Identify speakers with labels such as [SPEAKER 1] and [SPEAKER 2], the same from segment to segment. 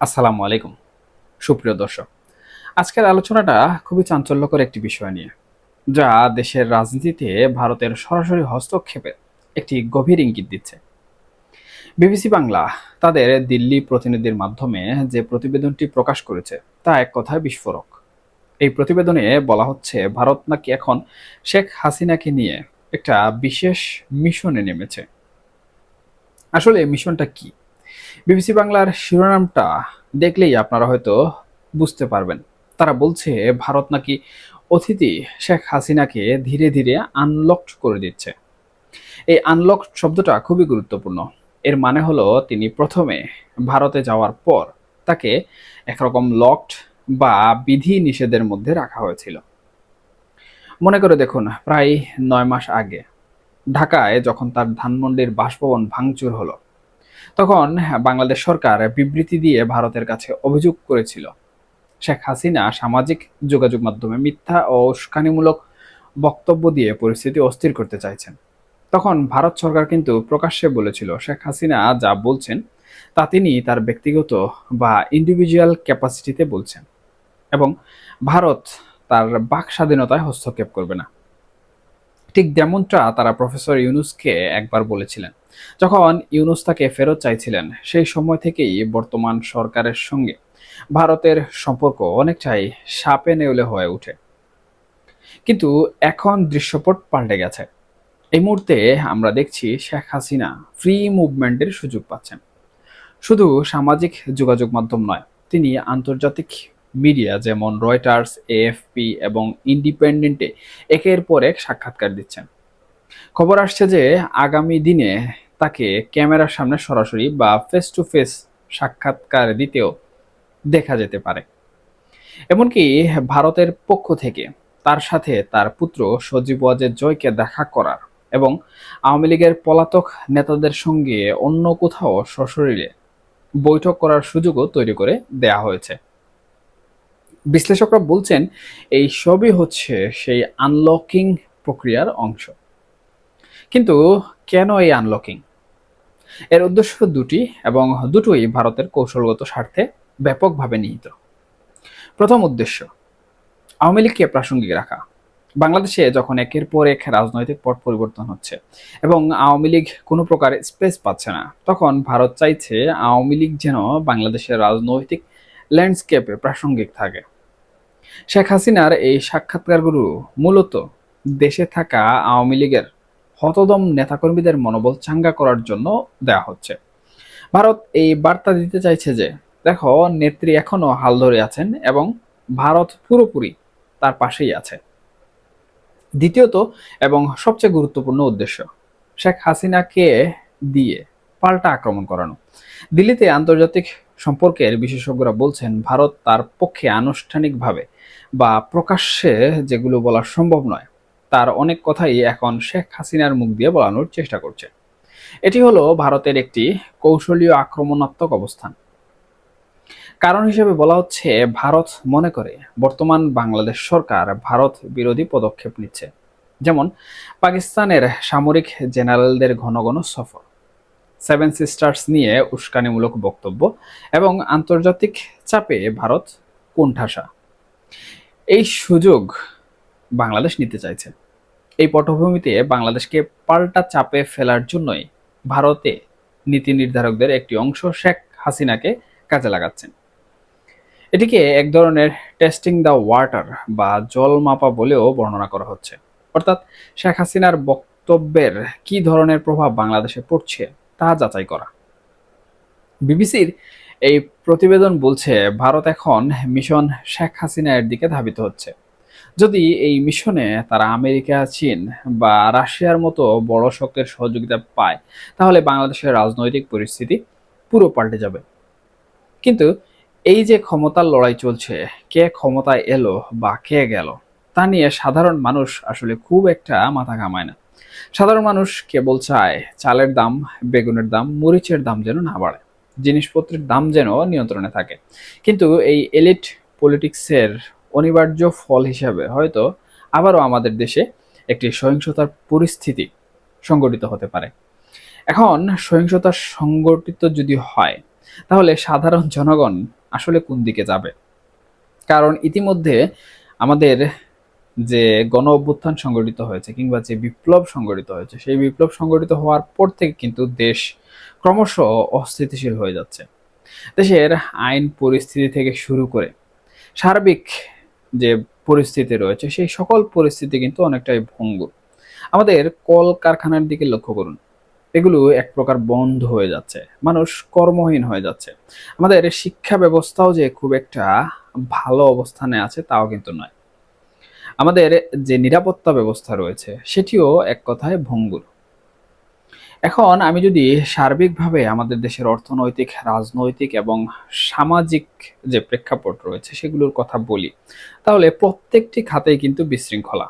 [SPEAKER 1] আসসালামু আলাইকুম। সুপ্রিয় দর্শক, আজকের আলোচনাটা খুবই চাঞ্চল্যকর একটি বিষয় নিয়ে, যা দেশের রাজনীতিতে ভারতের সরাসরি হস্তক্ষেপের একটি গভীর ইঙ্গিত দিচ্ছে। বিবিসি বাংলা তাদের দিল্লি প্রতিনিধির মাধ্যমে যে প্রতিবেদনটি প্রকাশ করেছে, তা এক কথায় বিস্ফোরক। এই প্রতিবেদনে বলা হচ্ছে, ভারত নাকি এখন শেখ হাসিনাকে নিয়ে একটা বিশেষ মিশনে নেমেছে। আসলে মিশনটা কি? বিবিসি বাংলার শিরোনামটা দেখলেই আপনারা হয়তো বুঝতে পারবেন। তারা বলছে, ভারত নাকি অতিথি শেখ হাসিনাকে ধীরে ধীরে আনলকড করে দিচ্ছে। এই আনলক শব্দটা খুবই গুরুত্বপূর্ণ। এর মানে হলো, তিনি প্রথমে ভারতে যাওয়ার পর তাকে একরকম লকড বা বিধি নিষেধের মধ্যে রাখা হয়েছিল। মনে করে দেখুন, প্রায় নয় মাস আগে ঢাকায় যখন তার ধানমন্ডির বাসভবন ভাঙচুর হলো তখন বাংলাদেশ সরকার বিবৃতি দিয়ে ভারতের কাছে অভিযোগ করেছিল। শেখ হাসিনা সামাজিক যোগাযোগ মাধ্যমে মিথ্যা ও উস্কানিমূলক বক্তব্য দিয়ে পরিস্থিতি অস্থির করতে চাইছেন। তখন ভারত সরকার কিন্তু প্রকাশ্যে বলেছিল, শেখ হাসিনা যা বলছেন, তা তিনি তার ব্যক্তিগত বা ইন্ডিভিজুয়াল ক্যাপাসিটিতে বলছেন এবং ভারত তার বাক স্বাধীনতায় হস্তক্ষেপ করবে না। ঠিক যেমনটা তারা প্রফেসর ইউনুসকে একবার বলেছিলেন। যখন ইউনুস তাকে ফেরত চাইছিলেন, সেই সময় থেকেই বর্তমান সরকারের সঙ্গে ভারতের সম্পর্ক অনেকটাই সাপে নেউলে হয়ে ওঠে। কিন্তু এখন দৃশ্যপট পাল্টে গেছে। এই মুহূর্তে আমরা দেখছি শেখ হাসিনা ফ্রি মুভমেন্টের সুযোগ পাচ্ছেন। শুধু সামাজিক যোগাযোগ মাধ্যম নয়, তিনি আন্তর্জাতিক মিডিয়া যেমন রয়টার্স এএফপি এবং ইন্ডিপেন্ডেন্টে একের পর এক সাক্ষাৎকার দিচ্ছেন। খবর আসছে যে আগামী দিনে তাকে ক্যামেরার সামনে সরাসরি বা ফেস টু ফেস সাক্ষাৎকার দিতেও দেখা যেতে পারে। এমনকি ভারতের পক্ষ থেকে তার সাথে তার পুত্র সজীব ওয়াজেদ জয়কে দেখা করার এবং আওয়ামী লীগের পলাতক নেতাদের সঙ্গে অন্য কোথাও সশরীরে বৈঠক করার সুযোগও তৈরি করে দেয়া হয়েছে। বিশ্লেষকরা বলছেন, এই সবই হচ্ছে সেই আনলকিং প্রক্রিয়ার অংশ। কিন্তু কেন এই আনলকিং এর উদ্দেশ্য দুটি এবং দুটোই ভারতের কৌশলগত স্বার্থে ব্যাপকভাবে নিহিত। প্রথম উদ্দেশ্য, আওয়ামী লীগকে প্রাসঙ্গিক রাখা। বাংলাদেশে যখন একের পর এক রাজনৈতিক পট পরিবর্তন হচ্ছে এবং আওয়ামী লীগ কোনো প্রকার স্পেস পাচ্ছে না, তখন ভারত চাইছে আওয়ামী লীগ যেন বাংলাদেশের রাজনৈতিক ল্যান্ডস্কেপে প্রাসঙ্গিক থাকে। শেখ হাসিনার এই সাক্ষাৎকারগুলো মূলত দেশে থাকা আওয়ামী লীগের হতদম নেতাকর্মীদের মনোবল চাঙ্গা করার জন্য দেয়া হচ্ছে। ভারত এই বার্তা দিতে চাইছে যে, দেখো, নেত্রী এখনও হাল ধরে আছেন এবং ভারত পুরোপুরি তার পাশেই আছে। দ্বিতীয়ত এবং সবচেয়ে গুরুত্বপূর্ণ উদ্দেশ্য, শেখ হাসিনাকে দিয়ে পাল্টা আক্রমণ করানো। দিল্লিতে আন্তর্জাতিক সম্পর্কের বিশেষজ্ঞরা বলছেন, ভারত তার পক্ষে আনুষ্ঠানিকভাবে বা প্রকাশ্যে যেগুলো বলা সম্ভব নয়, তার অনেক কথাই এখন শেখ হাসিনার মুখ দিয়ে বলানোর চেষ্টা করছে। এটি হলো ভারতের একটি কৌশলীয় আক্রমণাত্মক অবস্থান। কারণ হিসেবে বলা হচ্ছে, ভারত মনে করে বর্তমান বাংলাদেশ সরকার ভারত বিরোধী পদক্ষেপ নিচ্ছে। যেমন, পাকিস্তানের সামরিক জেনারেলদের ঘন ঘন সফর সেভেন সিস্টার্স নিয়ে উস্কানিমূলক বক্তব্য এবং আন্তর্জাতিক চাপে ভারত কোণঠাসা। এই সুযোগ বাংলাদেশ নিতে চাইছে। এই পটভূমিতে বাংলাদেশকে পাল্টা চাপে ফেলার জন্যই ভারতে নীতি নির্ধারকদের একটি অংশ শেখ হাসিনাকে কাজে লাগাচ্ছেন। এটিকে এক ধরনের টেস্টিং দ্য ওয়াটার বা জল মাপা বলেও বর্ণনা করা হচ্ছে। অর্থাৎ শেখ হাসিনার বক্তব্যের কি ধরনের প্রভাব বাংলাদেশে পড়ছে তা যাচাই করা। বিবিসির এই প্রতিবেদন বলছে, ভারত এখন মিশন শেখ হাসিনার দিকে ধাবিত হচ্ছে। যদি এই মিশনে তারা আমেরিকা, চীন বা রাশিয়ার মতো বড় শক্তির সহযোগিতা পায়, তাহলে বাংলাদেশের রাজনৈতিক পরিস্থিতি পুরো পাল্টে যাবে। কিন্তু এই যে ক্ষমতার লড়াই চলছে, কে ক্ষমতায় এলো বা কে গেল, তা নিয়ে সাধারণ মানুষ আসলে খুব একটা মাথা ঘামায় না। সাধারণ মানুষ কেবল চায় চালের দাম, বেগুনের দাম, মরিচের দাম যেন না বাড়ে। জিনিসপত্রের দাম যেন নিয়ন্ত্রণে থাকে। কিন্তু এই এলিট পলিটিক্সের অনিবার্য ফল হিসাবে হয়তো আবারও আমাদের দেশে একটি সহিংসতার পরিস্থিতি সংগঠিত হতে পারে। এখন সহিংসতা সংগঠিত যদি হয়, তাহলে সাধারণ জনগণ আসলে কোন দিকে যাবে? কারণ ইতিমধ্যে আমাদের যে গণ অভ্যুত্থান সংগঠিত হয়েছে কিংবা যে বিপ্লব সংগঠিত হয়েছে, সেই বিপ্লব সংগঠিত হওয়ার পর থেকে কিন্তু দেশ ক্রমশ অস্থিতিশীল হয়ে যাচ্ছে। দেশের আইন পরিস্থিতি থেকে শুরু করে সার্বিক যে পরিস্থিতি রয়েছে, সেই সকল পরিস্থিতি কিন্তু অনেকটাই ভঙ্গুর আমাদের কল কারখানার দিকে লক্ষ্য করুন। এগুলো এক প্রকার বন্ধ হয়ে যাচ্ছে, মানুষ কর্মহীন হয়ে যাচ্ছে। আমাদের শিক্ষা ব্যবস্থাও যে খুব একটা ভালো অবস্থানে আছে, তাও কিন্তু নয়। আমাদের যে নিরাপত্তা ব্যবস্থা রয়েছে, সেটিও এক কথায় ভঙ্গুর। এখন আমি যদি সার্বিকভাবে আমাদের দেশের অর্থনৈতিক, রাজনৈতিক এবং সামাজিক যে প্রেক্ষাপট রয়েছে, সেগুলোর কথা বলি, তাহলে প্রত্যেকটি খাতেই কিন্তু বিশৃঙ্খলা।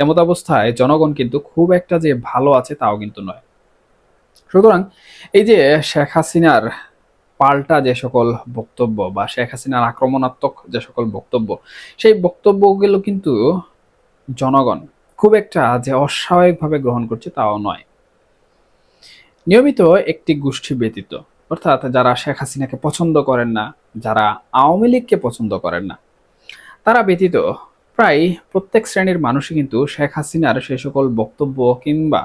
[SPEAKER 1] এমত অবস্থায় জনগণ কিন্তু খুব একটা যে ভালো আছে, তাও কিন্তু নয়। সুতরাং এই যে শেখ হাসিনার পাল্টা যে সকল বক্তব্য বা শেখ হাসিনার আক্রমণাত্মক যে সকল বক্তব্য, সেই বক্তব্যগুলো কিন্তু জনগণ খুব একটা যে অস্বাভাবিকভাবে গ্রহণ করছে তাও নয়। নিয়মিত একটি গোষ্ঠী ব্যতীত, অর্থাৎ যারা শেখ হাসিনাকে পছন্দ করেন না, যারা আওয়ামী লীগকে পছন্দ করেন না, তারা ব্যতীত প্রায় প্রত্যেক শ্রেণির মানুষই কিন্তু শেখ হাসিনার সেই সকল বক্তব্য কিংবা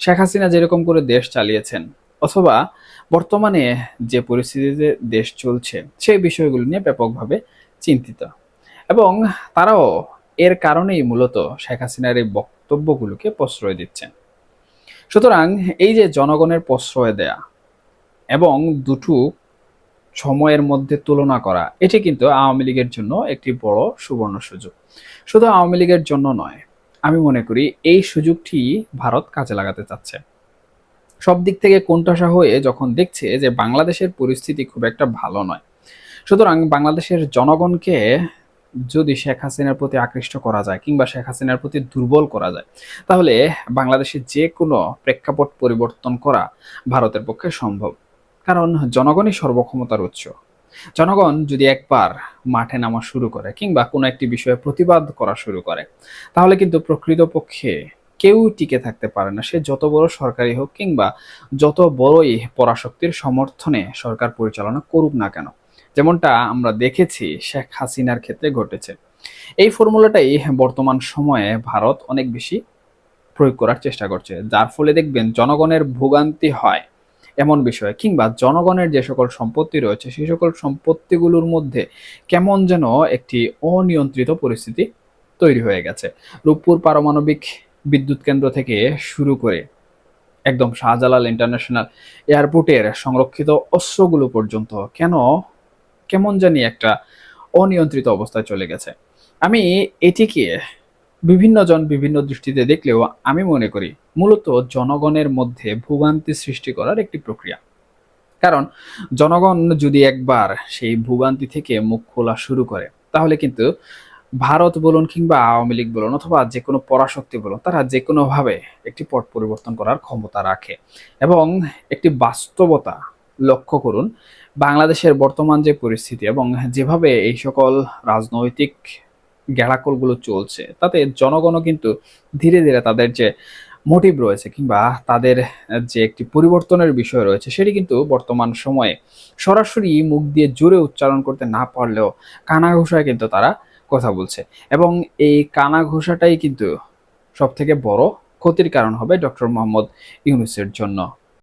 [SPEAKER 1] শেখ হাসিনা যেরকম করে দেশ চালিয়েছেন অথবা বর্তমানে যে পরিস্থিতিতে দেশ চলছে, সেই বিষয়গুলো নিয়ে ব্যাপকভাবে চিন্তিত। এবং তারাও এর কারণেই মূলত শেখ হাসিনার এই বক্তব্যগুলোকে প্রশ্রয় দিচ্ছেন। সুতরাং এই যে জনগণের প্রশ্রয় দেয়া এবং দুটো সময়ের মধ্যে তুলনা করা, এটি কিন্তু আওয়ামী লীগের জন্য একটি বড় সুবর্ণ সুযোগ। শুধু আওয়ামী লীগের জন্য নয়, আমি মনে করি এই সুযোগটি ভারত কাজে লাগাতে চাচ্ছে। সব দিক থেকে কোণঠাসা হয়ে যখন দেখছে যে বাংলাদেশের পরিস্থিতি খুব একটা ভালো নয়। সুতরাং বাংলাদেশের জনগণকে যদি শেখ হাসিনার প্রতি আকৃষ্ট করা যায় কিংবা শেখ হাসিনার প্রতি দুর্বল করা যায়, তাহলে বাংলাদেশের যে কোনো প্রেক্ষাপট পরিবর্তন করা ভারতের পক্ষে সম্ভব। কারণ জনগণই সর্বক্ষমতার উৎস। জনগণ যদি একবার মাঠে নামা শুরু করে কিংবা কোনো একটি বিষয়ে প্রতিবাদ করা শুরু করে, তাহলে কিন্তু প্রকৃতপক্ষে কেউ টিকে থাকতে পারে না। সে যত বড় সরকারি হোক কিংবা যত বড়ই পরাশক্তির সমর্থনে সরকার পরিচালনা করুক না কেন, যেমনটা আমরা দেখেছি শেখ হাসিনার ক্ষেত্রে ঘটেছে। এই ফর্মুলাটাই বর্তমান সময়ে ভারত অনেক বেশি প্রয়োগ করার চেষ্টা করছে। যার ফলে দেখবেন জনগণের ভোগান্তি হয় এমন বিষয়, কিংবা জনগণের যে সকল সম্পত্তি রয়েছে, সেই সকল সম্পত্তিগুলোর মধ্যে কেমন যেন একটি অনিয়ন্ত্রিত পরিস্থিতি তৈরি হয়ে গেছে। রূপপুর পারমাণবিক বিদ্যুৎ কেন্দ্র থেকে শুরু করে একদম শাহজালাল ইন্টারন্যাশনাল এয়ারপোর্টের সংরক্ষিত অস্ত্রগুলো পর্যন্ত কেন, কেমন জানি একটা অনিয়ন্ত্রিত অবস্থায় চলে গেছে। আমি এটিকে বিভিন্ন জন বিভিন্ন দৃষ্টিতে দেখলেও আমি মনে করি মূলত জনগণের মধ্যে ভোগান্তি সৃষ্টি করার একটি প্রক্রিয়া। কারণ জনগণ যদি একবার সেই ভোগান্তি থেকে মুখ খোলা শুরু করে, তাহলে কিন্তু ভারত বলুন কিংবা আওয়ামী লীগ বলুন অথবা যে কোনো পরাশক্তি বলুন, তারা যে কোনোভাবে একটি পট পরিবর্তন করার ক্ষমতা রাখে। এবং একটি বাস্তবতা লক্ষ্য করুন, বাংলাদেশের বর্তমান যে পরিস্থিতি এবং যেভাবে এই সকল রাজনৈতিক গেড়াকলগুলো চলছে, তাতে জনগণও কিন্তু ধীরে ধীরে তাদের যে মোটিভ রয়েছে কিংবা তাদের যে একটি পরিবর্তনের বিষয় রয়েছে, সেটি কিন্তু বর্তমান সময়ে সরাসরি মুখ দিয়ে জোরে উচ্চারণ করতে না পারলেও কানা ঘোষায় কিন্তু তারা কথা বলছে। এবং এই কানা ঘোষাটাই কিন্তু সবথেকে বড় ক্ষতির কারণ হবে ডক্টর মোহাম্মদ ইউনুসের জন্য।